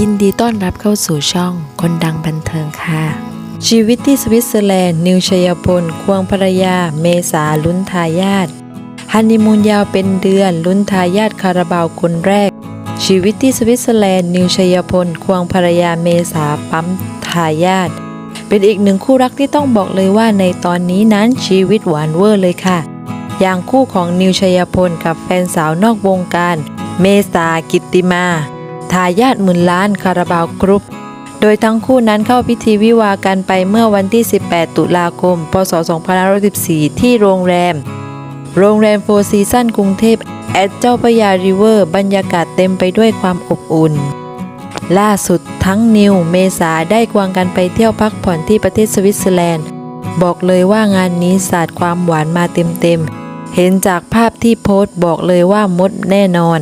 ยินดีต้อนรับเข้าสู่ช่องคนดังบันเทิงค่ะ ชีวิตที่สวิตเซอร์แลนด์ นิวชัยพล ควงภรรยา เมษาลุ้นทายาทฮันนีมูนยาวเป็นเดือน ลุ้นทายาทคาราบาวคนแรก ชีวิตที่สวิตเซอร์แลนด์ นิวชัยพล ควงภรรยาเมษาปั๊มทายาทเป็นอีกหนึ่งคู่รักที่ต้องบอกเลยว่าในตอนนี้นั้นชีวิตหวานเวอร์เลยค่ะ อย่างคู่ของนิวชัยพลกับแฟนสาวนอกวงการ เมษากิตติมา ทายาทหมื่นล้านคาราบาวกรุ๊ปโดยทั้งคู่นั้นเข้าพิธีวิวากันไปเมื่อวันที่ 18 ตุลาคม พศ 2514 ที่โรงแรม โรงแรมโฟร์ซีซั่นกรุงเทพแอดเจ้าพระยาริเวอร์ บรรยากาศเต็มไปด้วยความอบอุ่น ล่าสุดทั้งนิวเมษาได้ควงกันไปเที่ยวพักผ่อนที่ประเทศสวิตเซอร์แลนด์ บอกเลยว่างานนี้สาดความหวานมาเต็มๆเห็นจากภาพที่โพสต์บอกเลยว่ามดแน่นอน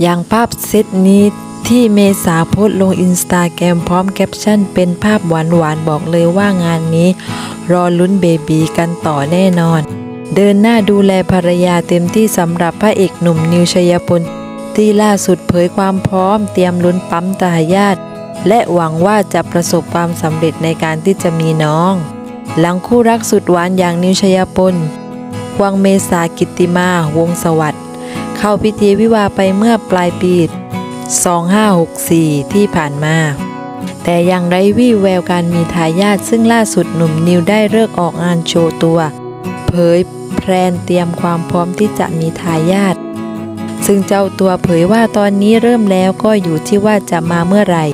อย่างภาพเซตนี้ที่เมษาโพสลงอินสตาแกรมพร้อมแคปชั่น เป็นภาพหวานๆบอกเลยว่างานนี้ รอลุ้นเบบีกันต่อแน่นอน เดินหน้าดูแลภรรยาเต็มที่สำหรับพระเอกหนุ่มนิวชยพลที่ล่าสุดเผยความพร้อมเตรียมลุ้นปั๊มทายาทและหวังว่าจะประสบความสำเร็จในการที่จะมีน้อง หลังคู่รักสุดหวานอย่างนิวชยพลควงเมษากิตติมาวงสวัสดิ์ เข้าพิธีวิวาไปเมื่อปลายปี 2564 ที่ผ่านมา แต่ยังไร้วี่แววการมีทายาทซึ่งล่าสุดหนุ่มนิวได้เลิกออกงานโชว์ตัว เผยแพลนเตรียมความพร้อมที่จะมีทายาทซึ่งเจ้าตัวเผยว่าตอนนี้เริ่มแล้วก็อยู่ที่ว่าจะมาเมื่อไหร่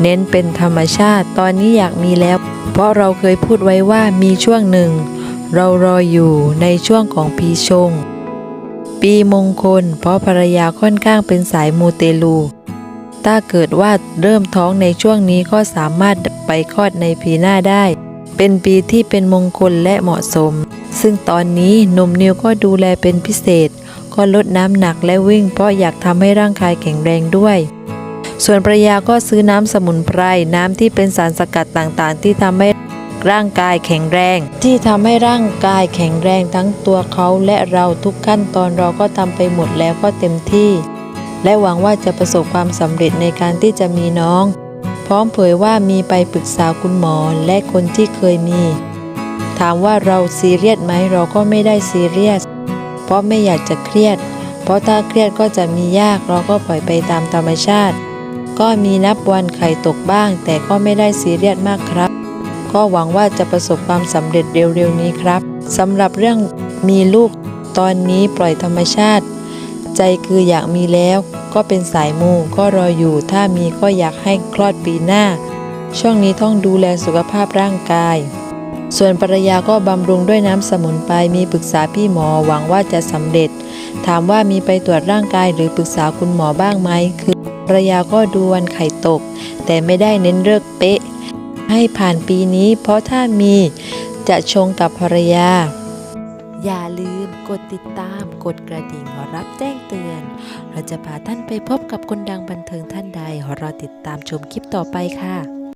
เน้นเป็นธรรมชาติตอนนี้อยากมีแล้ว เพราะเราเคยพูดไว้ว่ามีช่วงหนึ่ง เรารออยู่ในช่วงของปีชง ปีมงคล เพราะภรรยาค่อนข้างเป็นสายมูเตลู ถ้าเกิดว่าเริ่มท้องในช่วงนี้ก็สามารถไปคลอดในปีหน้าได้ เป็นปีที่เป็นมงคลและเหมาะสม ซึ่งตอนนี้หนุ่มนิวก็ดูแลเป็นพิเศษ ก็ลดน้ำหนักและวิ่งเพราะอยากทำให้ร่างกายแข็งแรงด้วย ส่วนภรรยาก็ซื้อน้ำสมุนไพร น้ำที่เป็นสารสกัดต่างๆ ที่ทำให้ ร่างกายแข็งแรง ที่ทำให้ร่างกายแข็งแรงทั้งตัวเขาและเราทุกขั้นตอนเราก็ทำไปหมดแล้วก็เต็มที่ และหวังว่าจะประสบความสำเร็จในการที่จะมีน้อง พร้อมเผยว่ามีไปปรึกษาคุณหมอและคนที่เคยมี ถามว่าเราซีเรียสไหมเราก็ไม่ได้ซีเรียส เพราะไม่อยากจะเครียด เพราะถ้าเครียดก็จะมียากเราก็ปล่อยไปตามธรรมชาติก็มีนับวันไข่ตกบ้าง แต่ก็ไม่ได้ซีเรียสมากครับ ก็หวังว่าจะประสบความสำเร็จเร็วๆนี้ครับสำหรับเรื่องมีลูกตอนนี้ปล่อยธรรมชาติ ใจคืออยากมีแล้วก็เป็นสายมูก็รออยู่ถ้ามีก็อยากให้คลอดปีหน้า ช่วงนี้ต้องดูแลสุขภาพร่างกาย ส่วนภรรยาก็บำรุงด้วยน้ำสมุนไพรมีปรึกษาพี่หมอหวังว่าจะสำเร็จ ถามว่ามีไปตรวจร่างกายหรือปรึกษาคุณหมอบ้างไหมคือภรรยาก็ดูวันไข่ตก แต่ไม่ได้เน้นเลิกเป๊ะ ให้ผ่านปีนี้ เพราะถ้ามีจะชงกับภรรยา อย่าลืมกดติดตาม กดกระดิ่งรับแจ้งเตือน เราจะพาท่านไปพบกับคนดังบันเทิงท่านใดรอติดตามชมคลิปต่อไปค่ะ